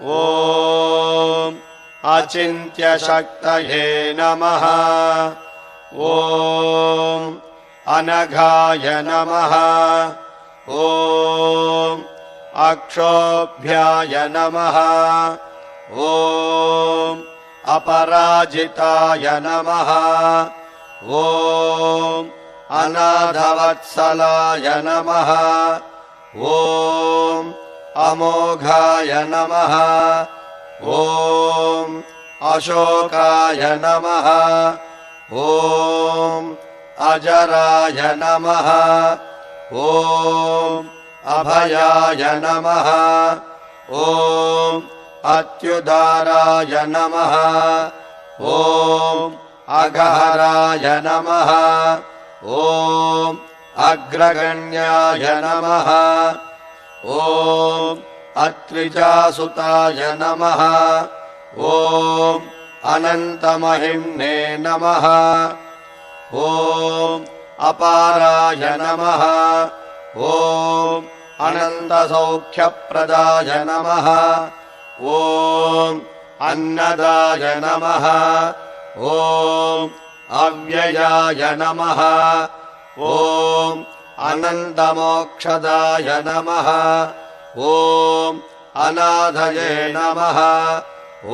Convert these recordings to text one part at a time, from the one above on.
ॐ अचिन्त्यशक्तये नमः। ॐ अनघाय नमः। ॐ अक्षोभ्याय नमः। ॐ अपराजिताय नमः। ॐ अनाथवत्सलाय नमः। ॐ अमोघाय नमः। ॐ अशोकाय नमः। ॐ अजराय नमः। ॐ अभयाय नमः। ॐ अत्युदाराय नमः। ॐ अगहराय नमः। ॐ अग्रगण्याय नमः ॐ अत्रिजासुताय नमः। ॐ अनन्तमहिम्ने नमः। ॐ अपाराय नमः। ॐ अनन्तसौख्यप्रदाय नमः। ॐ अन्नदाय नमः। ॐ अव्ययाय नमः। ॐ अनन्तमोक्षदाय नमः। ॐ अनाथये नमः।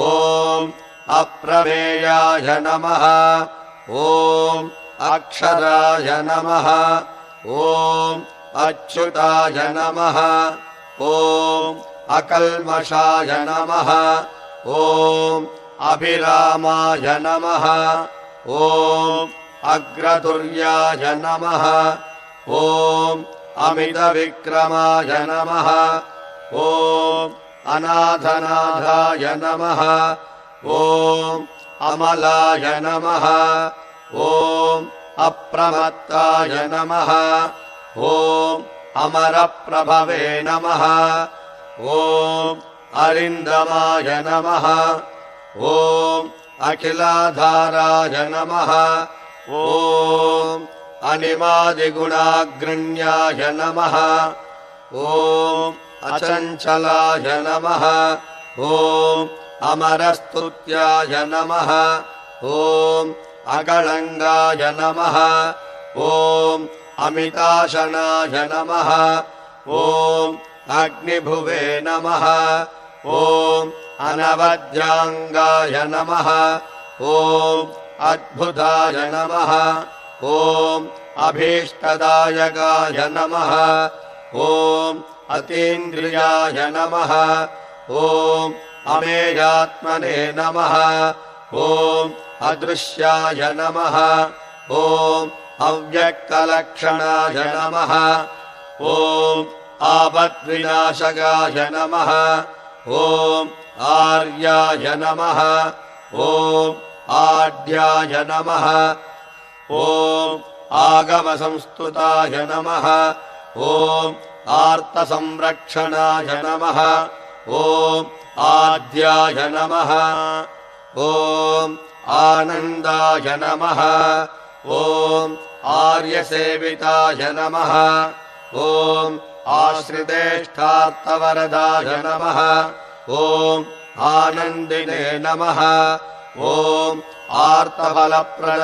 ॐ अप्रमेयाय नमः। ॐ अक्षराय नमः। ॐ अच्युताय नमः। ॐ अकल्मषाय नमः। ॐ अभिरामाय नमः। ॐ अग्रतुर्याय नमः ॐ अमितविक्रमाय नमः। ॐ अनाथनाथाय नमः। ॐ अमलाय नमः। ॐ अप्रमत्ताय नमः। ॐ अमरप्रभवे नमः। ॐ अरिन्दमाय नमः। ॐ अखिलाधाराय नमः। ॐ अनिमादिगुणाग्रण्याय नमः। ॐ अचञ्चलाय नमः। ॐ अमरस्तुत्याय नमः। ॐ अगळङ्गाय नमः। ॐ अमिताशनाय नमः। ॐ अग्निभुवे नमः। ॐ अनवद्याङ्गाय नमः। ॐ अद्भुताय नमः ॐ अभीष्टदायकाय नमः। ॐ अतीन्द्रियाय नमः। ॐ अमेयात्मने नमः। ॐ अदृश्याय नमः। ॐ अव्यक्तलक्षणाय नमः। ॐ आपद्विनाशकाय नमः। ॐ आर्याय नमः। ॐ आढ्याय नमः। ॐ आगमसंस्तुताय नमः। ॐ आर्तसंरक्षणाय नमः। ॐ आद्याय नमः। ॐ आनन्दाय नमः। ॐ आर्यसेविताय नमः। ॐ आश्रितेष्ठार्थवरदाय नमः। ॐ आनन्दिने नमः। ॐ आर्तफलप्रदा